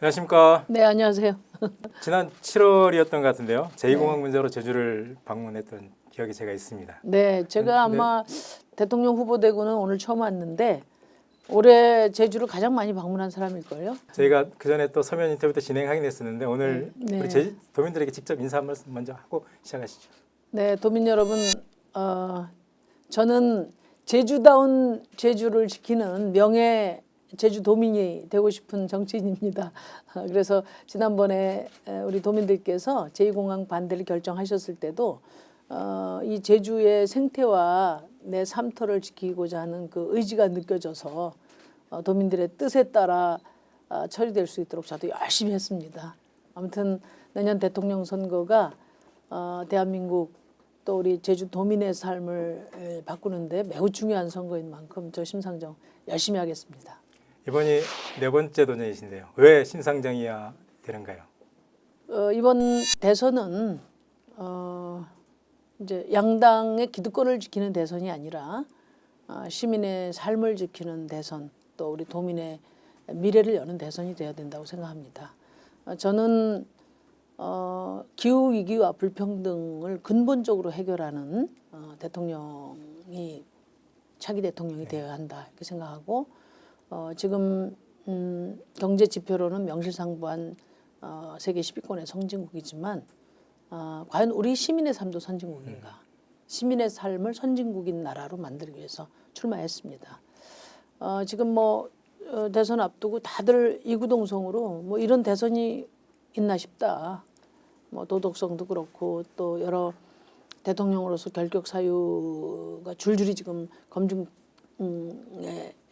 안녕하십니까. 네, 안녕하세요. 지난 7월이었던 것 같은데요. 제2공항 문제로 제주를 방문했던 기억이 제가 있습니다. 네, 제가 네. 아마 대통령 후보 되고는 오늘 처음 왔는데 올해 제주를 가장 많이 방문한 사람일걸요. 저희가 그 전에 또 서면 인터뷰 때 진행하긴 했었는데 오늘 네. 우리 제, 도민들에게 직접 인사 한 말씀 먼저 하고 시작하시죠. 네, 도민 여러분, 어, 저는 제주다운 제주를 지키는 명예 제주 도민이 되고 싶은 정치인입니다. 어, 그래서 지난번에 에, 우리 도민들께서 제2공항 반대를 결정하셨을 때도 어, 이 제주의 생태와 내 삶터를 지키고자 하는 그 의지가 느껴져서 어, 도민들의 뜻에 따라 어, 처리될 수 있도록 저도 열심히 했습니다. 아무튼 내년 대통령 선거가 어, 대한민국 또 우리 제주 도민의 삶을 에, 바꾸는데 매우 중요한 선거인 만큼 저 심상정 열심히 하겠습니다. 이번이 네 번째 도전이신데요. 왜 심상정이야 되는가요? 어, 이번 대선은 어, 이제 양당의 기득권을 지키는 대선이 아니라 어, 시민의 삶을 지키는 대선 또 우리 도민의 미래를 여는 대선이 되어야 된다고 생각합니다. 어, 저는 어, 기후 위기와 불평등을 근본적으로 해결하는 어, 대통령이 차기 대통령이 되어야 한다 이렇게 생각하고 어, 지금 음, 경제 지표로는 명실상부한 어, 세계 10위권의 선진국이지만 어, 과연 우리 시민의 삶도 선진국인가? 시민의 삶을 선진국인 나라로 만들기 위해서 출마했습니다. 어, 지금 뭐 어, 대선 앞두고 다들 이구동성으로 뭐 이런 대선이 있나 싶다. 뭐 도덕성도 그렇고 또 여러 대통령으로서 결격 사유가 줄줄이 지금 검증에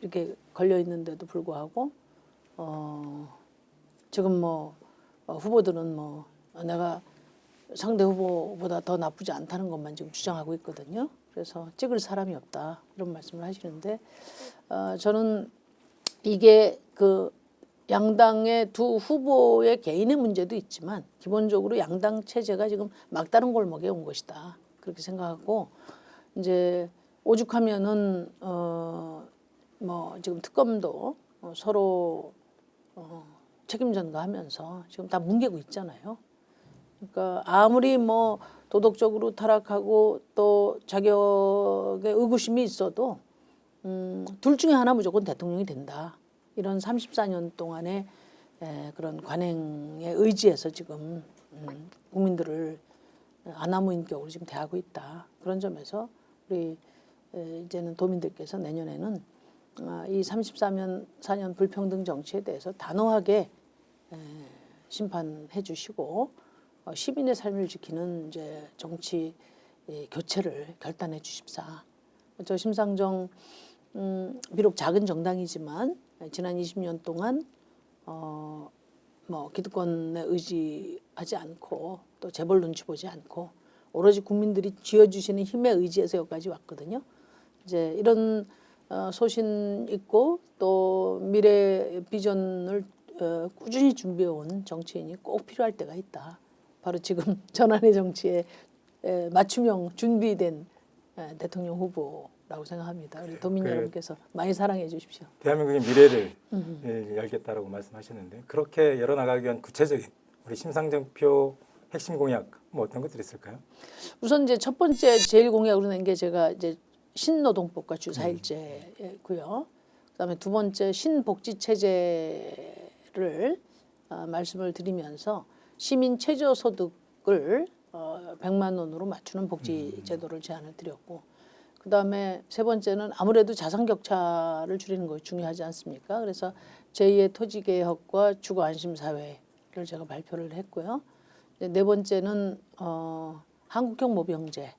이렇게 걸려 있는데도 불구하고 어 지금 뭐 어, 후보들은 뭐 어, 내가 상대 후보보다 더 나쁘지 않다는 것만 지금 주장하고 있거든요. 그래서 찍을 사람이 없다 이런 말씀을 하시는데 어, 저는 이게 그 양당의 두 후보의 개인의 문제도 있지만 기본적으로 양당 체제가 지금 막다른 골목에 온 것이다 그렇게 생각하고 이제 오죽하면은 어 뭐 지금 특검도 어, 서로 어, 책임 전가하면서 지금 다 뭉개고 있잖아요. 그러니까 아무리 뭐 도덕적으로 타락하고 또 자격에 의구심이 있어도 음, 둘 중에 하나 무조건 대통령이 된다. 이런 34년 동안의 에, 그런 관행에 의지해서 지금 음, 국민들을 아나무인격으로 지금 대하고 있다. 그런 점에서 우리 에, 이제는 도민들께서 내년에는 아, 이 34년 4년 불평등 정치에 대해서 단호하게 에, 심판해 주시고 어, 시민의 삶을 지키는 이제 정치 이, 교체를 결단해 주십사. 저 심상정 음, 비록 작은 정당이지만 지난 20년 동안 어, 뭐 기득권에 의지하지 않고 또 재벌 눈치 보지 않고 오로지 국민들이 쥐어주시는 힘에 의지해서 여기까지 왔거든요. 이제 이런 어, 소신 있고 또 미래 비전을 어, 꾸준히 준비해 온 정치인이 꼭 필요할 때가 있다. 바로 지금 전환의 정치에 에, 맞춤형 준비된 에, 대통령 후보라고 생각합니다. 우리 도민 그- 여러분께서 많이 사랑해 주십시오. 대한민국의 미래를 예, 열겠다라고 말씀하셨는데 그렇게 열어나가기 위한 구체적인 우리 심상정표 핵심 공약 뭐 어떤 것들이 있을까요? 우선 이제 첫 번째 제일 공약으로 낸 게 제가 이제 신노동법과 주사일제고요. 그다음에 두 번째 신복지 체제를 어, 말씀을 드리면서 시민 최저 소득을 어, 100만 원으로 맞추는 복지 제도를 제안을 드렸고 그다음에 세 번째는 아무래도 자산 격차를 줄이는 것이 중요하지 않습니까? 그래서 제2의 토지 개혁과 주거 안심 사회를 제가 발표를 했고요. 네 번째는 어, 한국형 모병제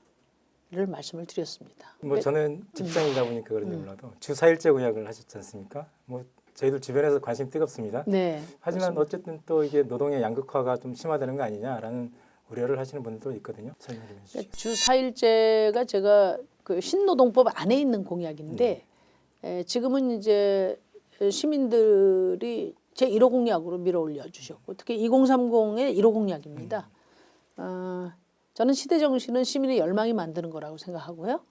를 말씀을 드렸습니다. 뭐 저는 직장이다 보니까 그런지 몰라도 주사일제 공약을 하셨지 않습니까? 뭐 저희들 주변에서 관심 뜨겁습니다. 네. 하지만 어쨌든 또 이게 노동의 양극화가 좀 심화되는 거 아니냐라는 우려를 하시는 분들도 있거든요. 설명 좀 해주시죠. 주 4일제가 제가 그 신노동법 안에 있는 공약인데 에, 지금은 이제 시민들이 제 1호 공약으로 밀어올려 주셨고 특히 2030의 1호 공약입니다. 어, 저는 시대 정신은 시민의 열망이 만드는 거라고 생각하고요.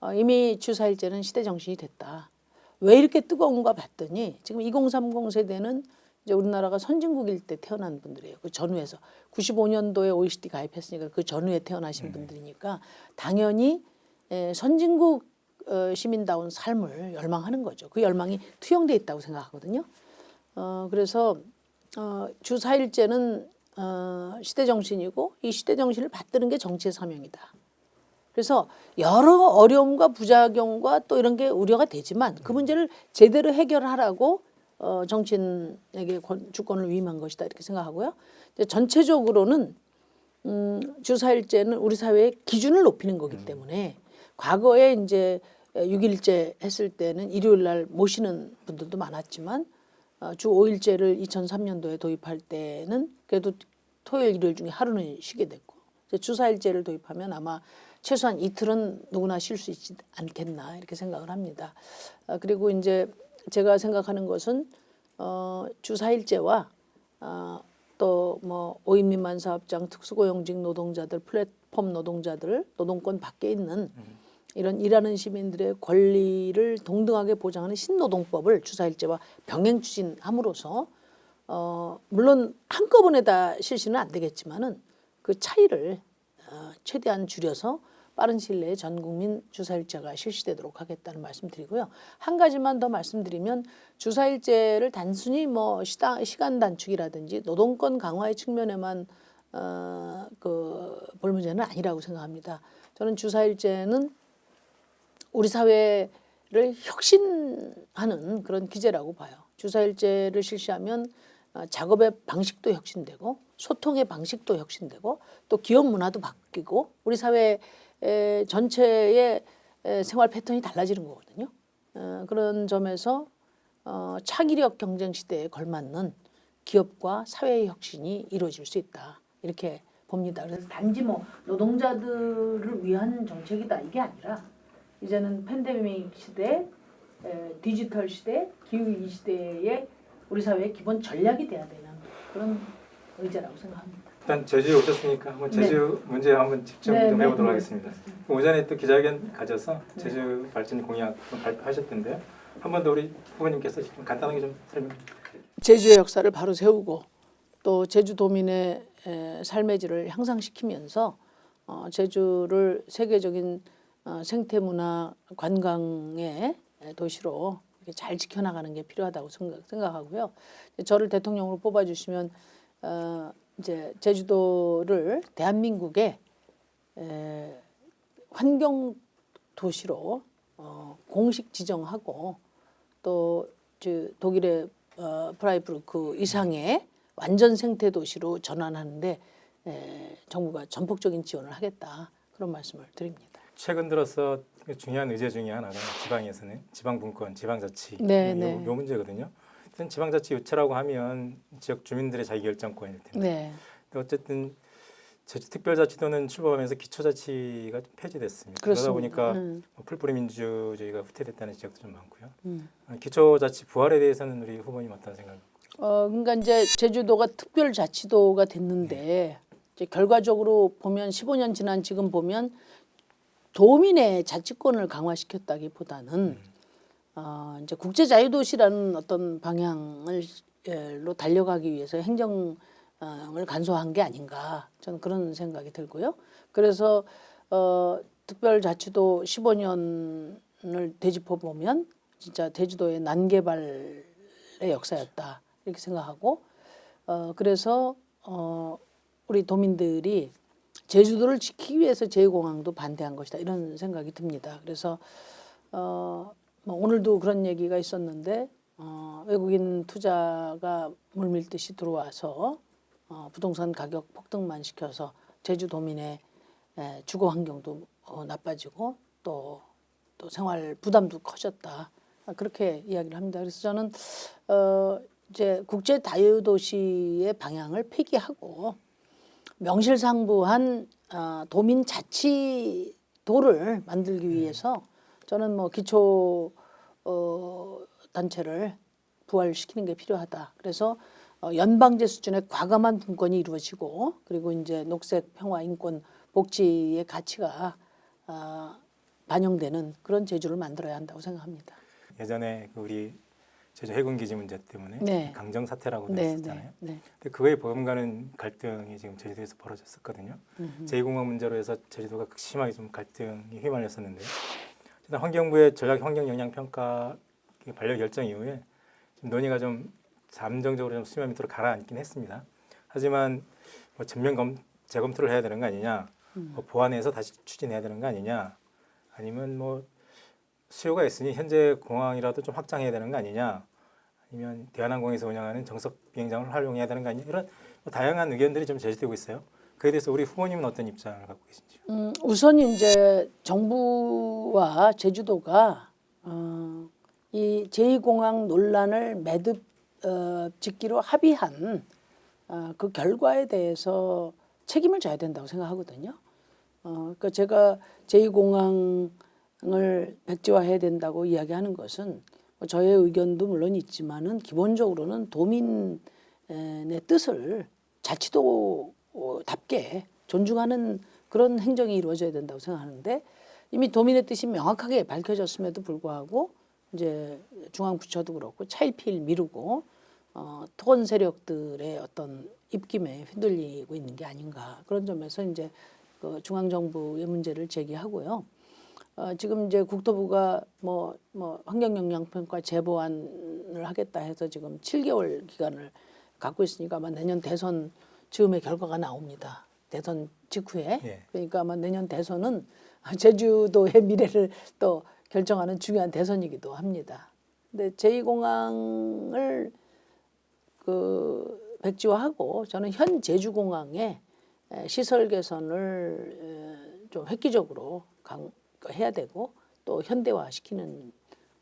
어, 이미 주 4일제는 시대 정신이 됐다. 왜 이렇게 뜨거운가 봤더니 지금 2030 세대는 이제 우리나라가 선진국일 때 태어난 분들이에요. 그 전후에서 95년도에 OECD 가입했으니까 그 전후에 태어나신 분들이니까 당연히 에, 선진국 어, 시민다운 삶을 열망하는 거죠. 그 열망이 투영돼 있다고 생각하거든요. 어, 그래서 어, 주 4일제는 어, 시대 정신이고 이 시대 정신을 받드는 게 정치의 사명이다. 그래서 여러 어려움과 부작용과 또 이런 게 우려가 되지만 그 문제를 제대로 해결하라고 어, 정치인에게 권- 주권을 위임한 것이다 이렇게 생각하고요. 전체적으로는 음, 주사일제는 우리 사회의 기준을 높이는 거기 때문에 과거에 이제 6일제 했을 때는 일요일 날 모시는 분들도 많았지만 어, 주 5일제를 2003년도에 도입할 때는 그래도 토요일 일요일 중에 하루는 쉬게 됐고 주 4일제를 도입하면 아마 최소한 이틀은 누구나 쉴 수 있지 않겠나 이렇게 생각을 합니다. 아, 그리고 이제 제가 생각하는 것은 어, 주 4일제와 아, 또뭐 5인 미만 사업장 특수고용직 노동자들 플랫폼 노동자들 노동권 밖에 있는 이런 일하는 시민들의 권리를 동등하게 보장하는 신노동법을 주사일제와 병행 추진함으로써 어 물론 한꺼번에 다 실시는 안 되겠지만은 그 차이를 어, 최대한 줄여서 빠른 시일 내에 전 국민 주사일제가 실시되도록 하겠다는 말씀드리고요. 한 가지만 더 말씀드리면 주사일제를 단순히 뭐 시다, 시간 단축이라든지 노동권 강화의 측면에만 어, 그볼 문제는 아니라고 생각합니다. 저는 주사일제는 우리 사회를 혁신하는 그런 기제라고 봐요. 주사일제를 실시하면 어, 작업의 방식도 혁신되고 소통의 방식도 혁신되고 또 기업 문화도 바뀌고 우리 사회 에, 전체의 에, 생활 패턴이 달라지는 거거든요. 어, 그런 점에서 어, 차기력 경쟁 시대에 걸맞는 기업과 사회의 혁신이 이루어질 수 있다 이렇게 봅니다. 그래서 단지 뭐 노동자들을 위한 정책이다 이게 아니라 이제는 팬데믹 시대, 에, 디지털 시대, 기후 위기 시대에 우리 사회의 기본 전략이 돼야 되는 그런 의제라고 생각합니다. 일단 제주에 오셨으니까 한번 제주 문제 한번 집중 네, 좀 네, 해보도록 네. 하겠습니다. 오전에 또 기자회견 가져서 제주 발전 공약 좀 발표하셨던데요. 한 번 더 우리 후보님께서 좀 간단하게 좀 설명. 제주의 역사를 바로 세우고 또 제주도민의 에, 삶의 질을 향상시키면서 어, 제주를 세계적인 어, 생태문화 관광의 도시로 잘 지켜나가는 게 필요하다고 생각, 생각 하고요. 저를 대통령으로 뽑아주시면 어, 이제 제주도를 대한민국의 에, 환경 도시로 어, 공식 지정하고 또 저, 독일의 어, 프라이브루크 이상의 완전 생태 도시로 전환하는데 에, 정부가 전폭적인 지원을 하겠다 그런 말씀을 드립니다. 최근 들어서 중요한 의제 중에 하나가 지방에서는 지방분권, 지방자치 네, 요, 네. 요 문제거든요. 어쨌든 지방자치 유치라고 하면 지역 주민들의 자기결정권일 텐데 네, 근데 어쨌든 제주특별자치도는 출범하면서 기초자치가 좀 폐지됐습니다. 그러다 그렇습니다. 보니까 음, 뭐 풀뿌리 민주주의가 후퇴됐다는 지적도 좀 많고요. 음. 어, 기초자치 부활에 대해서는 우리 후보님 어떤 생각? 어, 그러니까 이제 제주도가 특별자치도가 됐는데 이제 결과적으로 보면 15년 지난 지금 보면 도민의 자치권을 강화시켰다기보다는 어, 이제 국제자유도시라는 어떤 방향을 로 달려가기 위해서 행정을 간소화한 게 아닌가 저는 그런 생각이 들고요. 그래서 어, 특별자치도 15년을 되짚어 보면 진짜 제주도의 난개발의 역사였다 이렇게 생각하고 어, 그래서 어, 우리 도민들이 제주도를 지키기 위해서 제공항도 반대한 것이다 이런 생각이 듭니다. 그래서 어, 뭐 오늘도 그런 얘기가 있었는데 어, 외국인 투자가 물밀듯이 들어와서 어, 부동산 가격 폭등만 시켜서 제주도민의 에, 주거 환경도 어, 나빠지고 또, 또 생활 부담도 커졌다 아, 그렇게 이야기를 합니다. 그래서 저는 어, 이제 국제 다유도시의 방향을 폐기하고 명실상부한 어, 도민 자치도를 만들기 위해서 저는 뭐 기초 어, 단체를 부활시키는 게 필요하다. 그래서 어, 연방제 수준의 과감한 분권이 이루어지고 그리고 이제 녹색 평화 인권 복지의 가치가 어, 반영되는 그런 제주를 만들어야 한다고 생각합니다. 예전에 그 우리 제주 해군기지 문제 때문에 네. 강정 사태라고 네, 했었잖아요. 네, 네. 근데 그거에 보험가는 갈등이 지금 제주도에서 벌어졌었거든요. 음흠. 제2공항 문제로 해서 제주도가 극심하게 좀 갈등이 휘말렸었는데요. 일단 환경부의 전략 환경 영향 평가 반려 결정 이후에 좀 논의가 좀 잠정적으로 좀 수면 밑으로 가라앉긴 했습니다. 하지만 뭐 전면 검, 재검토를 해야 되는 거 아니냐, 음. 뭐 보완해서 다시 추진해야 되는 거 아니냐, 아니면 뭐 수요가 있으니 현재 공항이라도 좀 확장해야 되는 거 아니냐, 아니면 대한항공에서 운영하는 정석 비행장을 활용해야 되는 거 아니냐 이런 뭐 다양한 의견들이 좀 제시되고 있어요. 그에 대해서 우리 후보님은 어떤 입장을 갖고 계신지요? 음, 우선 이제 정부와 제주도가 어, 이 제2공항 논란을 매듭 어, 짓기로 합의한 어, 그 결과에 대해서 책임을 져야 된다고 생각하거든요. 어, 그러니까 제가 제2공항 을 백지화해야 된다고 이야기하는 것은 뭐 저의 의견도 물론 있지만은 기본적으로는 도민의 뜻을 자치도답게 존중하는 그런 행정이 이루어져야 된다고 생각하는데 이미 도민의 뜻이 명확하게 밝혀졌음에도 불구하고 이제 중앙 부처도 그렇고 차일피일 미루고 어, 토건 세력들의 어떤 입김에 휘둘리고 있는 게 아닌가 그런 점에서 이제 그 중앙 정부의 문제를 제기하고요. 어, 지금 이제 국토부가 뭐, 뭐 환경영향평가 제보안을 하겠다 해서 지금 7개월 기간을 갖고 있으니까 아마 내년 대선 즈음에 결과가 나옵니다. 대선 직후에. 예. 그러니까 아마 내년 대선은 제주도의 미래를 또 결정하는 중요한 대선이기도 합니다. 근데 제2공항을 그 백지화하고 저는 현 제주공항의 에, 시설 개선을 에, 좀 획기적으로 강, 해야 되고 또 현대화시키는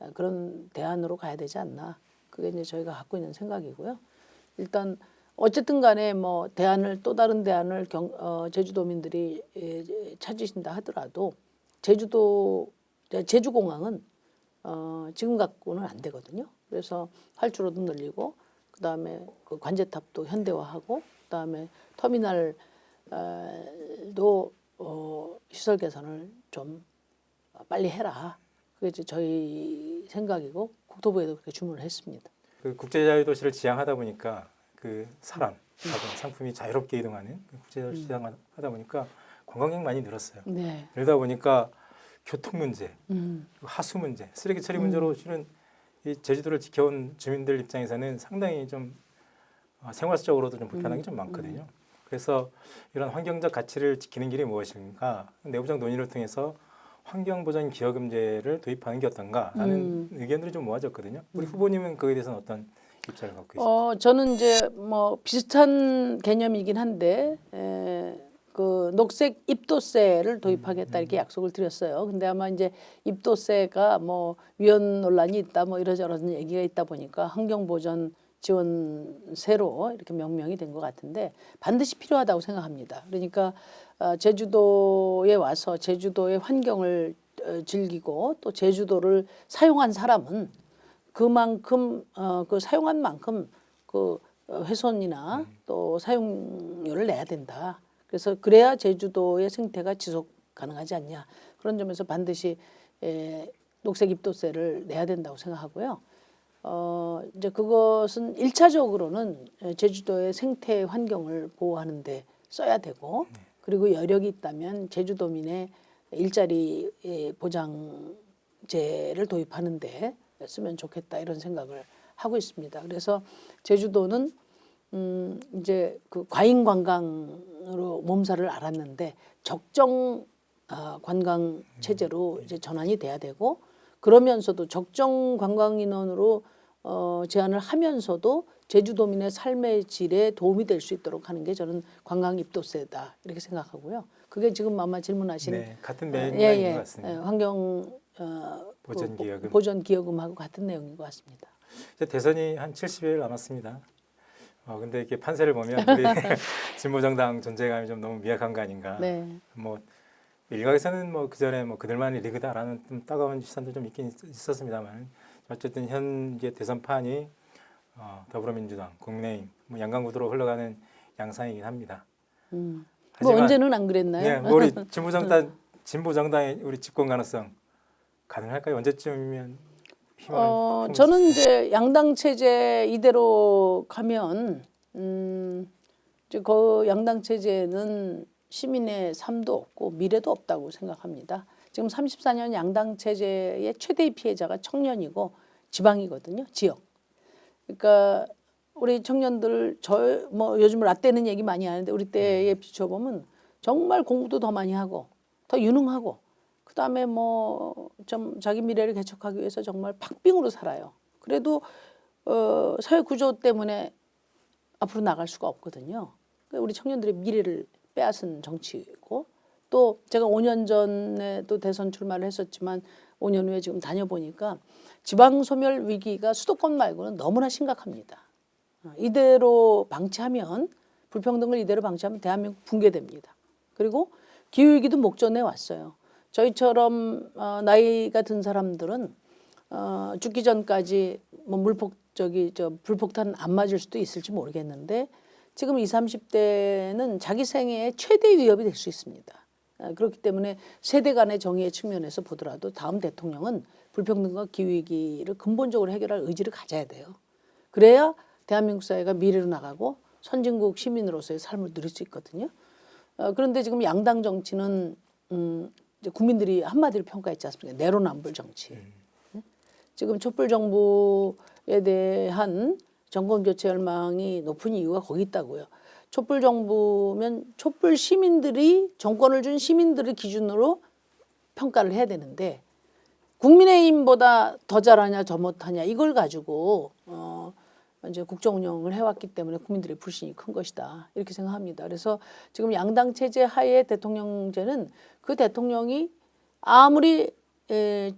어, 그런 대안으로 가야 되지 않나. 그게 이제 저희가 갖고 있는 생각이고요. 일단 어쨌든 간에 뭐 대안을 또 다른 대안을 경, 어, 제주도민들이 에, 찾으신다 하더라도 제주도 제주공항은 어, 지금 갖고는 안 되거든요. 그래서 활주로도 늘리고 그다음에 그 관제탑도 현대화하고 그다음에 터미널도 어, 시설 개선을 좀 빨리 해라. 그게 이제 저희 생각이고 국토부에도 그렇게 주문을 했습니다. 그 국제자유도시를 지향하다 보니까 그 사람, 자본, 상품이 자유롭게 이동하는 그 국제자유도시 지향하다 보니까 관광객 많이 늘었어요. 네. 그러다 보니까 교통 문제, 음. 하수 문제, 쓰레기 처리 문제로 실은 이 제주도를 지켜온 주민들 입장에서는 상당히 좀 어, 생활적으로도 좀 불편한 게 좀 많거든요. 그래서 이런 환경적 가치를 지키는 길이 무엇인가 내부적 논의를 통해서 환경보전 기여금제를 도입하는 게 어떤가라는 의견들이 좀 모아졌거든요. 우리 후보님은 그에 대해서는 어떤 입장을 갖고 계세요? 어 저는 이제 뭐 비슷한 개념이긴 한데 에, 그 녹색 입도세를 도입하겠다 이렇게 약속을 드렸어요. 근데 아마 이제 입도세가 뭐 위헌 논란이 있다 뭐 이러저런 얘기가 있다 보니까 환경 보전 지원세로 이렇게 명명이 된 것 같은데 반드시 필요하다고 생각합니다. 그러니까 어, 제주도에 와서 제주도의 환경을 어, 즐기고 또 제주도를 사용한 사람은 그만큼 어, 그 사용한 만큼 그 어, 훼손이나 또 사용료를 내야 된다. 그래서 그래야 제주도의 생태가 지속 가능하지 않냐 그런 점에서 반드시 에, 녹색 입도세를 내야 된다고 생각하고요. 어, 이제 그것은 일차적으로는 제주도의 생태 환경을 보호하는데 써야 되고 그리고 여력이 있다면 제주도민의 일자리 예, 보장제를 도입하는데 쓰면 좋겠다 이런 생각을 하고 있습니다. 그래서 제주도는 음 이제 그 과잉 관광으로 몸살을 앓았는데 적정 아, 관광 체제로 이제 전환이 돼야 되고 그러면서도 적정 관광 인원으로 어, 제한을 하면서도 제주도민의 삶의 질에 도움이 될 수 있도록 하는 게 저는 관광 입도세다 이렇게 생각하고요. 그게 지금 아마 질문하신 네, 같은 예, 메인인 예, 것 같습니다. 예, 환경 어, 그 보전 보- 기여금. 보전 기여금하고 같은 내용인 것 같습니다. 이제 대선이 한 70일 남았습니다. 어, 근데 이렇게 판세를 보면 우리 진보 정당 존재감이 좀 너무 미약한 거 아닌가. 네. 뭐 일각에서는 뭐 그 전에 뭐 그들만이 리그다라는 좀 따가운 시선도 좀 있긴 있- 있었습니다만 어쨌든 현재 대선판이 어, 더불어민주당, 국민의힘, 뭐 양강구도로 흘러가는 양상이긴 합니다. 음. 뭐 언제는 안 그랬나요? 예, 뭐 우리 진보정당 진보정당의 우리 집권 가능성 가능할까요? 언제쯤이면 어, 저는 수 이제 양당 체제 이대로 가면 음, 이제 그 양당 체제는 시민의 삶도 없고 미래도 없다고 생각합니다. 지금 34년 양당 체제의 최대의 피해자가 청년이고 지방이거든요. 지역. 그러니까 우리 청년들 저 뭐 요즘 라떼는 얘기 많이 하는데 우리 때에 비춰보면 정말 공부도 더 많이 하고 더 유능하고 그다음에 뭐 좀 자기 미래를 개척하기 위해서 정말 박빙으로 살아요. 그래도 어 사회 구조 때문에 앞으로 나갈 수가 없거든요. 그러니까 우리 청년들의 미래를 빼앗은 정치고 또 제가 5년 전에 또 대선 출마를 했었지만 5년 후에 지금 다녀보니까 지방 소멸 위기가 수도권 말고는 너무나 심각합니다. 어, 이대로 방치하면 불평등을 이대로 방치하면 대한민국 붕괴됩니다. 그리고 기후 위기도 목전에 왔어요. 저희처럼 어, 나이가 든 사람들은 어, 죽기 전까지 뭐 물폭 저기 저 불폭탄 안 맞을 수도 있을지 모르겠는데 지금 20, 30대는 자기 생애의 최대 위협이 될 수 있습니다. 아, 그렇기 때문에 세대 간의 정의의 측면에서 보더라도 다음 대통령은 불평등과 기후위기를 근본적으로 해결할 의지를 가져야 돼요. 그래야 대한민국 사회가 미래로 나가고 선진국 시민으로서의 삶을 누릴 수 있거든요. 어, 그런데 지금 양당 정치는 음, 이제 국민들이 한마디로 평가했지 않습니까? 내로남불 정치. 네? 지금 촛불 정부에 대한 정권 교체 열망이 높은 이유가 거기 있다고요. 촛불 정부면 촛불 시민들이 정권을 준 시민들을 기준으로 평가를 해야 되는데 국민의힘보다 더 잘하냐 더 못하냐 이걸 가지고 어 이제 국정 운영을 해왔기 때문에 국민들의 불신이 큰 것이다 이렇게 생각합니다. 그래서 지금 양당 체제 하에 대통령제는 그 대통령이 아무리 에,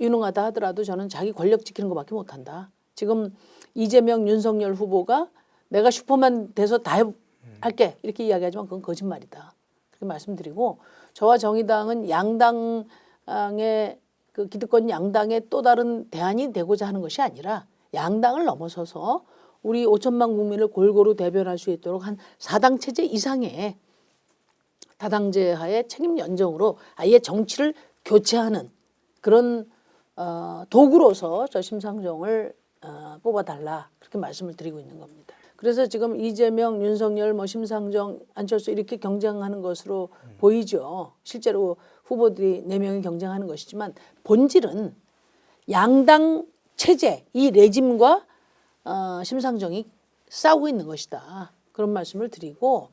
유능하다 하더라도 저는 자기 권력 지키는 것밖에 못한다. 지금 이재명, 윤석열 후보가 내가 슈퍼맨 돼서 다 해- 할게 이렇게 이야기하지만 그건 거짓말이다. 그렇게 말씀드리고 저와 정의당은 양당의 그 기득권 양당의 또 다른 대안이 되고자 하는 것이 아니라 양당을 넘어서서 우리 5천만 국민을 골고루 대변할 수 있도록 한 사당 체제 이상의 다당제 하에 책임 연정으로 아예 정치를 교체하는 그런 어, 도구로서 저 심상정을 어, 뽑아달라 그렇게 말씀을 드리고 있는 겁니다. 그래서 지금 이재명, 윤석열, 뭐 심상정, 안철수 이렇게 경쟁하는 것으로 보이죠. 실제로 후보들이 네 명이 경쟁하는 것이지만 본질은 양당 체제 이 레짐과 어, 심상정이 싸우고 있는 것이다. 그런 말씀을 드리고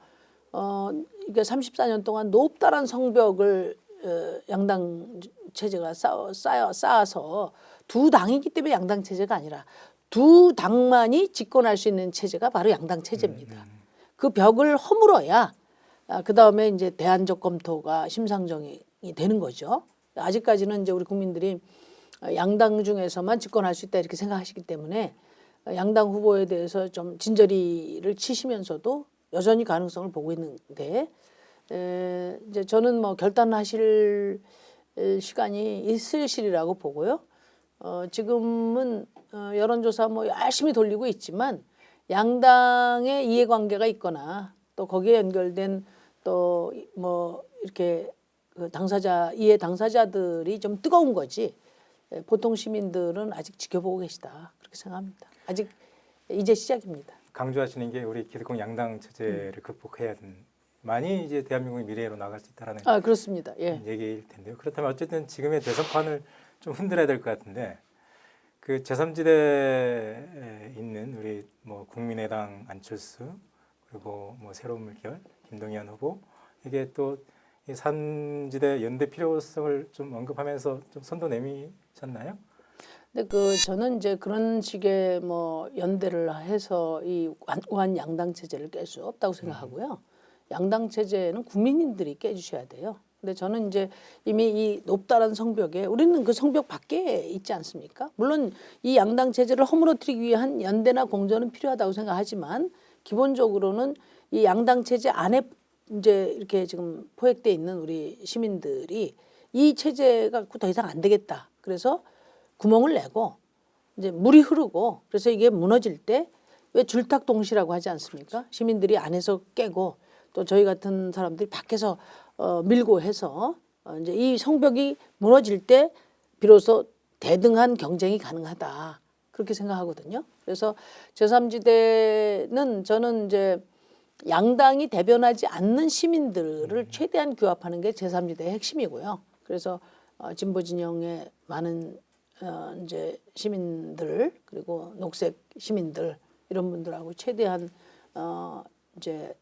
어, 이게 34년 동안 높다란 성벽을 어, 양당 체제가 쌓아, 쌓아서 두 당이기 때문에 양당 체제가 아니라 두 당만이 집권할 수 있는 체제가 바로 양당 체제입니다. 그 벽을 허물어야 아, 그 다음에 이제 대안적 검토가 심상정이 되는 거죠. 아직까지는 이제 우리 국민들이 어, 양당 중에서만 집권할 수 있다 이렇게 생각하시기 때문에 어, 양당 후보에 대해서 좀 진저리를 치시면서도 여전히 가능성을 보고 있는데 에, 이제 저는 뭐 결단하실 에, 시간이 있으시리라고 보고요. 어, 지금은 어, 여론조사 뭐 열심히 돌리고 있지만 양당의 이해관계가 있거나 또 거기에 연결된 또 뭐 이렇게 그 당사자 이해 당사자들이 좀 뜨거운 거지 에, 보통 시민들은 아직 지켜보고 계시다 그렇게 생각합니다. 아직 이제 시작입니다. 강조하시는 게 우리 기득권 양당 체제를 극복해야 된 많이 이제 대한민국의 미래로 나갈 수 있다라는 아 그렇습니다. 예. 얘기일 텐데요. 그렇다면 어쨌든 지금의 대선판을 좀 흔들어야 될 것 같은데 그 제3지대에 있는 우리 뭐 국민의당 안철수 그리고 뭐 새로운 물결 김동연 후보 이게 또 이 산지대 연대 필요성을 좀 언급하면서 좀 선도 내미셨나요? 근데 그 저는 이제 그런 식의 뭐 연대를 해서 이 완고한 양당 체제를 깰 수 없다고 생각하고요. 양당 체제는 국민님들이 깨주셔야 돼요. 근데 저는 이제 이미 이 높다란 성벽에 우리는 그 성벽 밖에 있지 않습니까? 물론 이 양당 체제를 허물어뜨리기 위한 연대나 공존은 필요하다고 생각하지만 기본적으로는 이 양당 체제 안에 이제 이렇게 지금 포획돼 있는 우리 시민들이 이 체제가 더 이상 안 되겠다. 그래서 구멍을 내고 이제 물이 흐르고 그래서 이게 무너질 때 왜 줄탁 동시라고 하지 않습니까? 시민들이 안에서 깨고 또 저희 같은 사람들이 밖에서 어, 밀고 해서 어, 이제 이 성벽이 무너질 때 비로소 대등한 경쟁이 가능하다 그렇게 생각하거든요. 그래서 제3지대는 저는 이제 양당이 대변하지 않는 시민들을 최대한 규합하는 게 제3지대의 핵심이고요. 그래서 어, 진보 진영의 많은 어, 이제 시민들 그리고 녹색 시민들 이런 분들하고 최대한 어, 이제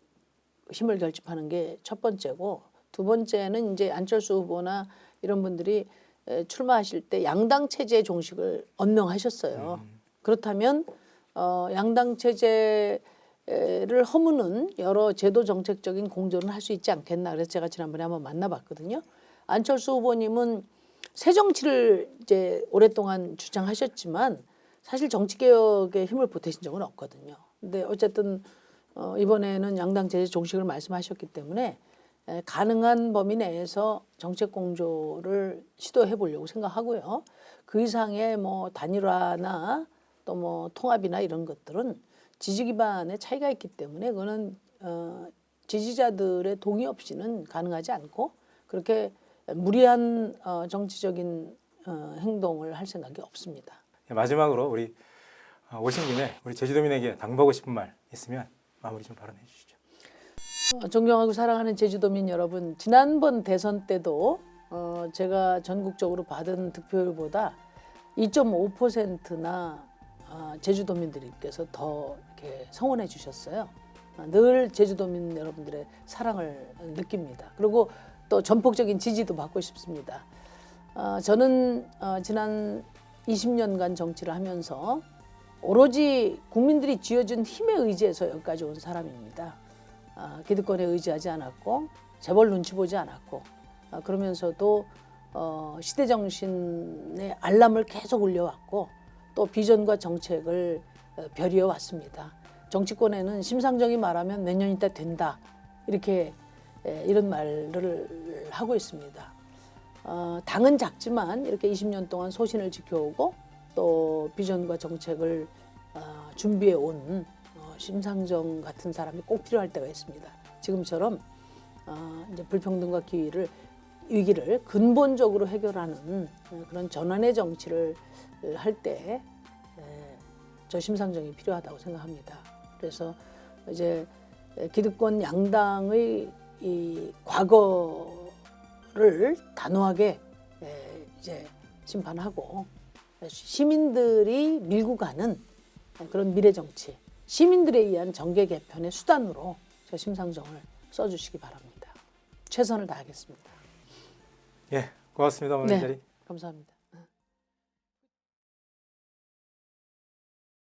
힘을 결집하는 게 첫 번째고 두 번째는 이제 안철수 후보나 이런 분들이 에, 출마하실 때 양당 체제의 종식을 언명하셨어요. 그렇다면 어, 양당 체제를 허무는 여러 제도 정책적인 공조는 할 수 있지 않겠나. 그래서 제가 지난번에 한번 만나봤거든요. 안철수 후보님은 새 정치를 이제 오랫동안 주장하셨지만 사실 정치 개혁에 힘을 보태신 적은 없거든요. 근데 어쨌든 어, 이번에는 양당 제재 종식을 말씀하셨기 때문에 에, 가능한 범위 내에서 정책 공조를 시도해 보려고 생각하고요. 그 이상의 뭐 단일화나 또 뭐 통합이나 이런 것들은 지지 기반의 차이가 있기 때문에 그거는 어, 지지자들의 동의 없이는 가능하지 않고 그렇게 무리한 어, 정치적인 어, 행동을 할 생각이 없습니다. 예, 마지막으로 우리 어, 오신 김에 우리 제주도민에게 당부하고 싶은 말 있으면 마무리 좀 발언해 주시죠. 어, 존경하고 사랑하는 제주도민 여러분, 지난번 대선 때도 어, 제가 전국적으로 받은 득표율보다 2.5%나 어, 제주도민들께서 더 이렇게 성원해 주셨어요. 어, 늘 제주도민 여러분들의 사랑을 느낍니다. 그리고 또 전폭적인 지지도 받고 싶습니다. 어, 저는 어, 지난 20년간 정치를 하면서 오로지 국민들이 쥐어준 힘에 의지해서 여기까지 온 사람입니다. 아, 기득권에 의지하지 않았고 재벌 눈치 보지 않았고 아, 그러면서도 어, 시대 정신의 알람을 계속 울려왔고 또 비전과 정책을 어, 벼리어 왔습니다. 정치권에는 심상정이 말하면 몇 년 있다 된다 이렇게 에, 이런 말을 하고 있습니다. 어, 당은 작지만 이렇게 20년 동안 소신을 지켜오고 또 비전과 정책을 어, 준비해 온 어, 심상정 같은 사람이 꼭 필요할 때가 있습니다. 지금처럼 어, 이제 불평등과 기회를 위기를 근본적으로 해결하는 어, 그런 전환의 정치를 할 때 저 심상정이 필요하다고 생각합니다. 그래서 이제 기득권 양당의 이 과거를 단호하게 에, 이제 심판하고 시민들이 밀고 가는 그런 미래 정치, 시민들에 의한 정계 개편의 수단으로 저 심상정을 써주시기 바랍니다. 최선을 다하겠습니다. 예, 고맙습니다 오늘 네. 이 자리. 감사합니다.